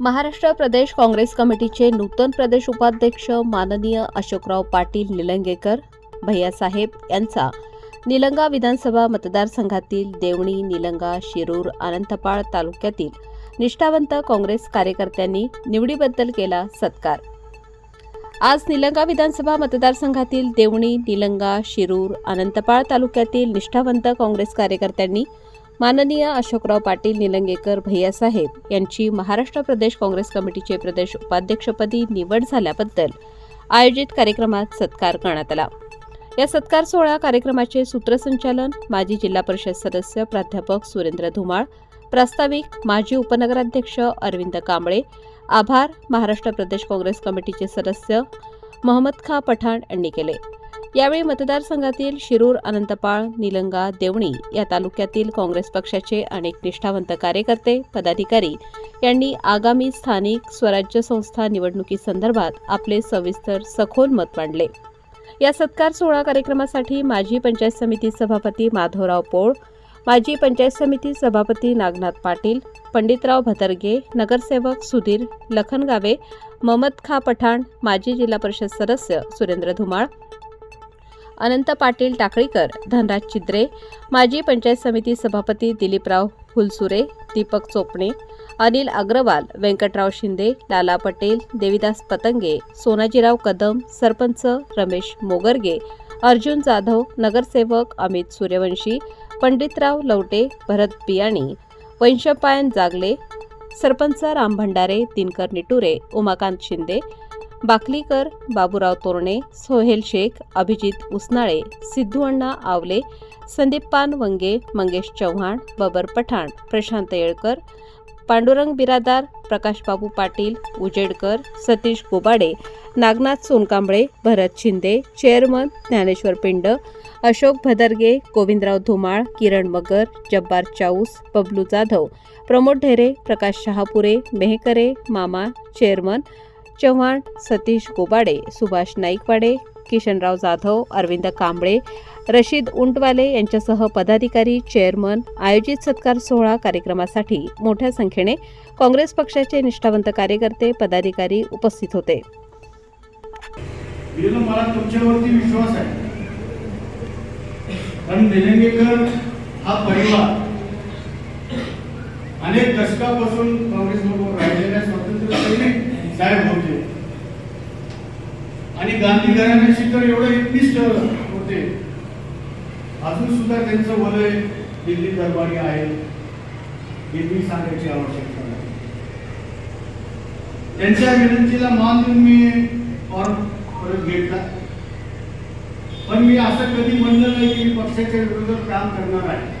महाराष्ट्र प्रदेश काँग्रेस कमिटीचे नूतन प्रदेश उपाध्यक्ष माननीय अशोकराव पाटील निलंगेकर भैयासाहेब यांचा निलंगा विधानसभा मतदारसंघातील देवणी निलंगा शिरूर अनंतपाळ तालुक्यातील निष्ठावंत काँग्रेस कार्यकर्त्यांनी निवडीबद्दल केला सत्कार. आज निलंगा विधानसभा मतदारसंघातील देवणी निलंगा शिरूर अनंतपाळ तालुक्यातील निष्ठावंत काँग्रेस कार्यकर्त्यांनी माननीय अशोकराव पाटील निलंगेकर भैयासाहेब यांची महाराष्ट्र प्रदेश काँग्रेस कमिटीचे प्रदेश उपाध्यक्षपदी निवड झाल्याबद्दल आयोजित कार्यक्रमात सत्कार करण्यात आला. या सत्कार सोहळा कार्यक्रमाचे सूत्रसंचालन माजी जिल्हा परिषद सदस्य प्राध्यापक सुरेंद्र धुमाळ प्रास्ताविक माजी उपनगराध्यक्ष अरविंद कांबळे आभार महाराष्ट्र प्रदेश काँग्रेस कमिटीचे सदस्य मोहम्मद खा पठाण यांनी केले. यावेळी मतदारसंघातील शिरूर अनंतपाळ निलंगा देवणी या तालुक्यातील काँग्रेस पक्षाचे अनेक निष्ठावंत कार्यकर्ते पदाधिकारी यांनी आगामी स्थानिक स्वराज्य संस्था निवडणुकीसंदर्भात आपले सविस्तर सखोल मत मांडले. या सत्कार सोहळा कार्यक्रमासाठी माजी पंचायत समिती सभापती माधवराव पोळ माजी पंचायत समिती सभापती नागनाथ पाटील पंडितराव भतरगे नगरसेवक सुधीर लखनगावे ममद खा पठाण माजी जिल्हा परिषद सदस्य सुरेंद्र धुमाळ अनंत पाटील टाकळीकर धनराज चिद्रे माजी पंचायत समिती सभापती दिलीपराव फुलसुरे दीपक चोपणे अनिल अग्रवाल व्यंकटराव शिंदे लाला पटेल देविदास पतंगे सोनाजीराव कदम सरपंच रमेश मोगरगे अर्जुन जाधव नगरसेवक अमित सूर्यवंशी पंडितराव लवटे भरत बियाणी वैशंपायन जागले सरपंच राम भंडारे दिनकर निटुरे उमाकांत शिंदे बाकलीकर बाबूराव तोरणे सोहेल शेख अभिजित उसनाळे सिद्धू अण्णा आवले संदीप पान वंगे मंगेश चव्हाण बबर पठाण प्रशांत येळकर पांडुरंग बिरादार प्रकाशबाबू पाटील उजेडकर सतीश गोबाडे नागनाथ सोनकांबळे भरत शिंदे चेअरमन ज्ञानेश्वर पिंड अशोक भदरगे गोविंदराव धुमाळ किरण मगर जब्बार चाऊस बबलू जाधव प्रमोद ढेरे प्रकाश शहापुरे मेहकरे मामा चेअरमन चव्हाण सतीश गोबाडे सुभाष नाईकवाडे किशनराव जाधव अरविंद कांबळे रशीद उंटवाले यांच्यासह पदाधिकारी चेअरमन आयोजित सत्कार सोहळा कार्यक्रमासाठी मोठ्या संख्येने काँग्रेस पक्षाचे निष्ठावंत कार्यकर्ते पदाधिकारी उपस्थित होते. मला तुमच्यावरती विश्वास आहे. कारण निलंगेकर हा परिवार अनेक दशकापासून गायब होते. आणि गांधी घराण्याशी तर एवढे एकनिष्ठ होते. अजून सुद्धा त्यांचं वलय दिल्ली दरबारी आहे हे मी सांगायची आवश्यकता नाही. त्यांच्या विनंतीला मान देऊन मी फॉर्म परत घेतला पण मी असं कधी म्हणलं नाही की पक्षाच्या विरोधात काम करणार आहे.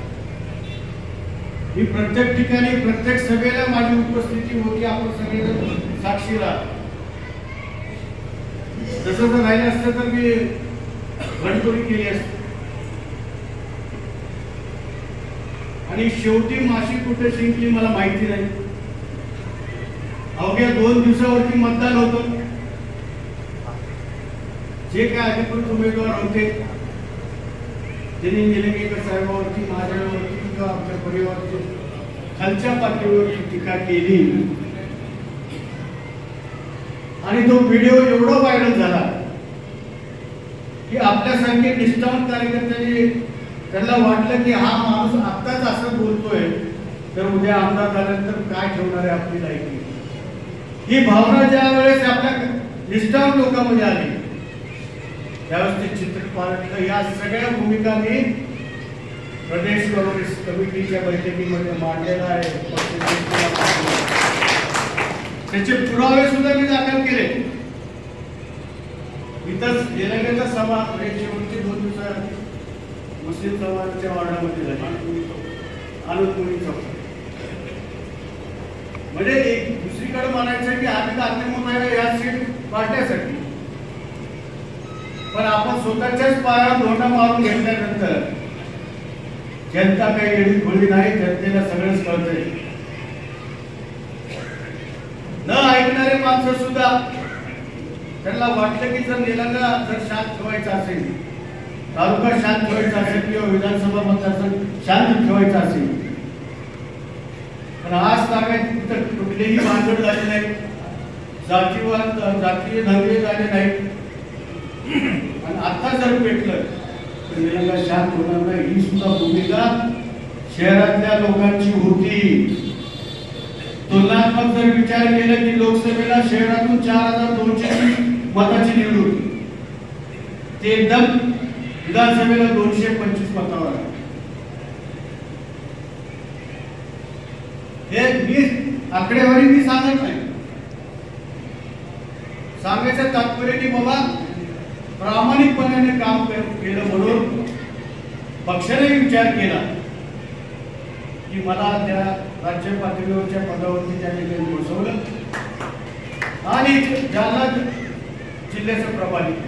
ही प्रत्येक ठिकाणी प्रत्येक सभेला माझी उपस्थिती होती. आपण सगळेजण साक्षीला तसं जर राहिलं असतं तर मी घडतोडी केली असती. आणि शेवटी माशी कुठे शिंकली मला माहिती नाही. अवघ्या दोन दिवसावरती मतदान होतं. जे काय अधिकृत उमेदवार होते त्यांनी निलंगेकर साहेबावरती माझ्यावरती किंवा आमच्या परिवाराची खालच्या पातळीवरची टीका केली. आणि तो व्हिडिओ एवढा व्हायरल झाला की आपल्यासारखे निष्ठावंत कार्यकर्त्यांनी त्यांना वाटलं की हा माणूस आत्ताच असं बोलतोय तर उद्या आमदार झाल्यानंतर काय ठेवणार आहे आपली लायकी? ही भावना ज्या वेळेस आपल्या निष्ठावंत लोकांमध्ये आली व्यवस्थित ते या सगळ्या भूमिका मी प्रदेश काँग्रेस कमिटीच्या बैठकीमध्ये मांडलेला आहे. त्याचे पुरावे सुद्धा मी दाखल केले. इथंच गेल्या सभा हे शेवटचे दोन दिवसात मुस्लिम समाजाच्या वार्डामध्ये झाली. आनंदपुरी चौक. म्हणजे एक दुसरीकडे म्हणायचं की आम्ही ताकदीमुळे या सीट वाटण्यासाठी पण आपण स्वतःच्याच पायावर धोंडा मारून घेतल्यानंतर जनता काही एवढी खुली नाही जनतेला सगळंच कळतंय. न ऐकणारे माणसं सुद्धा त्यांना वाटलं की जर निलंगा जर शांत ठेवायचा असेल तालुका शांत ठेवायचा असेल किंवा विधानसभा मतदारसंघ शांत ठेवायचा असेल पण आज तागायत कुठं कुठलेही भांडण झाले नाही जातीवर जातीय दंगे झाले नाहीत. आणि आता जर पेटलं तर निलंगा शांत होणार नाही. ही सुद्धा भूमिका शहरातल्या लोकांची होती. तुलनात्मक जर विचार केला की लोकसभेला शहरातून चार हजार दोनशे मताची निवड होती. ते एकदम विधानसभेला दोनशे पंचवीस मतावर हे मी आकडेवारी मी सांगत नाही. सांगायचं तात्पर्य की बाबा प्रामाणिकपणाने काम केलं म्हणून पक्षाने विचार केला की मला त्या राज्य पातळीवरच्या पदावरती त्या ठिकाणी बसवलं आणि जालना जिल्ह्याचं प्रभारी केलं.